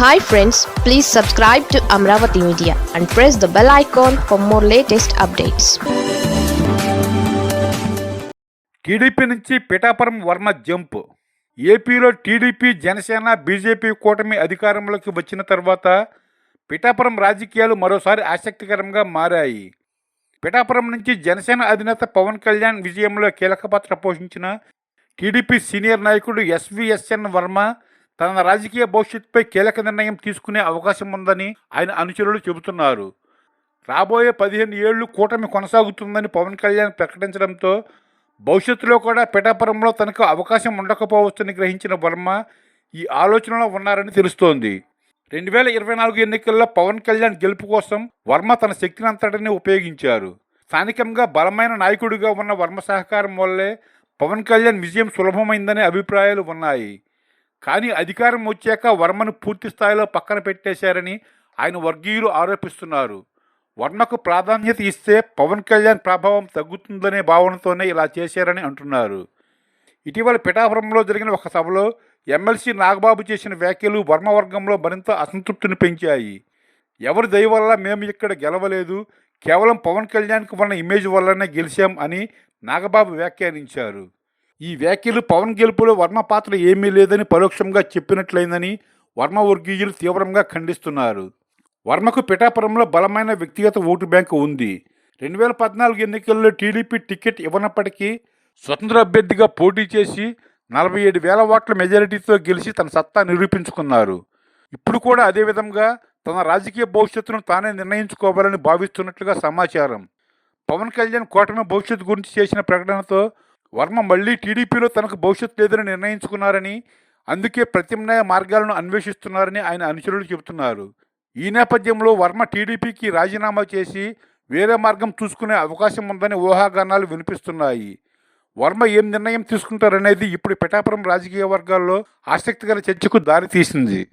Hi friends please subscribe to Amaravati media and press the bell icon for more latest updates TDP నుంచి Pithapuram Varma jump. ఏపీలో TDP Janasena BJP కూటమి అధికారంలోకి వచ్చిన తర్వాత పిఠాపురం రాజకీయాలు మరోసారి ఆసక్తికరంగా మారాయి. పిఠాపురం నుంచి జనసేన అధినేత పవన్ కళ్యాణ్ విజయంలో కీలక పాత్ర పోషించిన టీడీపీ సీనియర్ నాయకుడు ఎస్విఎస్ఎన్ వర్మ తన రాజకీయ భవిష్యత్తుపై కీలక నిర్ణయం తీసుకునే అవకాశం ఉందని ఆయన అనుచరులు చెబుతున్నారు. రాబోయే పదిహేను ఏళ్ళు కూటమి కొనసాగుతుందని పవన్ కళ్యాణ్ ప్రకటించడంతో భవిష్యత్తులో కూడా పిఠాపురంలో తనకు అవకాశం ఉండకపోవచ్చని గ్రహించిన వర్మ ఈ ఆలోచనలో ఉన్నారని తెలుస్తోంది. రెండు వేల ఇరవై నాలుగు ఎన్నికల్లో పవన్ కళ్యాణ్ గెలుపు కోసం వర్మ తన శక్తిని అంతటిని ఉపయోగించారు. స్థానికంగా బలమైన నాయకుడిగా ఉన్న వర్మ సహకారం వల్లే పవన్ కళ్యాణ్ విజయం సులభమైందనే అభిప్రాయాలు ఉన్నాయి. కానీ అధికారం వచ్చాక వర్మను పూర్తి స్థాయిలో పక్కన పెట్టేశారని ఆయన వర్గీయులు ఆరోపిస్తున్నారు. వర్మకు ప్రాధాన్యత ఇస్తే పవన్ కళ్యాణ్ ప్రభావం తగ్గుతుందనే భావనతోనే ఇలా చేశారని అంటున్నారు. ఇటీవల పిఠాపురంలో జరిగిన ఒక సభలో ఎమ్మెల్సీ నాగబాబు చేసిన వ్యాఖ్యలు వర్మ వర్గంలో మరింత అసంతృప్తిని పెంచాయి. ఎవరి దయ వల్ల మేము ఇక్కడ గెలవలేదు కేవలం పవన్ కళ్యాణ్కు ఉన్న ఇమేజ్ వల్లనే గెలిచాం అని నాగబాబు వ్యాఖ్యానించారు. ఈ వ్యాఖ్యలు పవన్ గెలుపులో వర్మ పాత్ర ఏమీ లేదని పరోక్షంగా చెప్పినట్లయిందని వర్మ వర్గీయులు తీవ్రంగా ఖండిస్తున్నారు. వర్మకు పిఠాపురంలో బలమైన వ్యక్తిగత ఓటు బ్యాంకు ఉంది. రెండు వేల పద్నాలుగు ఎన్నికల్లో టీడీపీ టికెట్ ఇవ్వనప్పటికీ స్వతంత్ర అభ్యర్థిగా పోటీ చేసి నలభై ఏడు వేల ఓట్ల మెజారిటీతో గెలిచి తన సత్తా నిరూపించుకున్నారు. ఇప్పుడు కూడా అదే విధంగా తన రాజకీయ భవిష్యత్తును తానే నిర్ణయించుకోవాలని భావిస్తున్నట్లుగా సమాచారం. పవన్ కళ్యాణ్ కూటమి భవిష్యత్తు గురించి చేసిన ప్రకటనతో వర్మ మళ్ళీ టీడీపీలో తనకు భవిష్యత్తు లేదని నిర్ణయించుకున్నారని అందుకే ప్రత్యామ్నాయ మార్గాలను అన్వేషిస్తున్నారని ఆయన అనుచరులు చెబుతున్నారు. ఈ నేపథ్యంలో వర్మ టీడీపీకి రాజీనామా చేసి వేరే మార్గం చూసుకునే అవకాశం ఉందని ఊహాగానాలు వినిపిస్తున్నాయి. వర్మ ఏం నిర్ణయం తీసుకుంటారనేది ఇప్పుడు పిఠాపురం రాజకీయ వర్గాల్లో ఆసక్తికర చర్చకు దారితీసింది.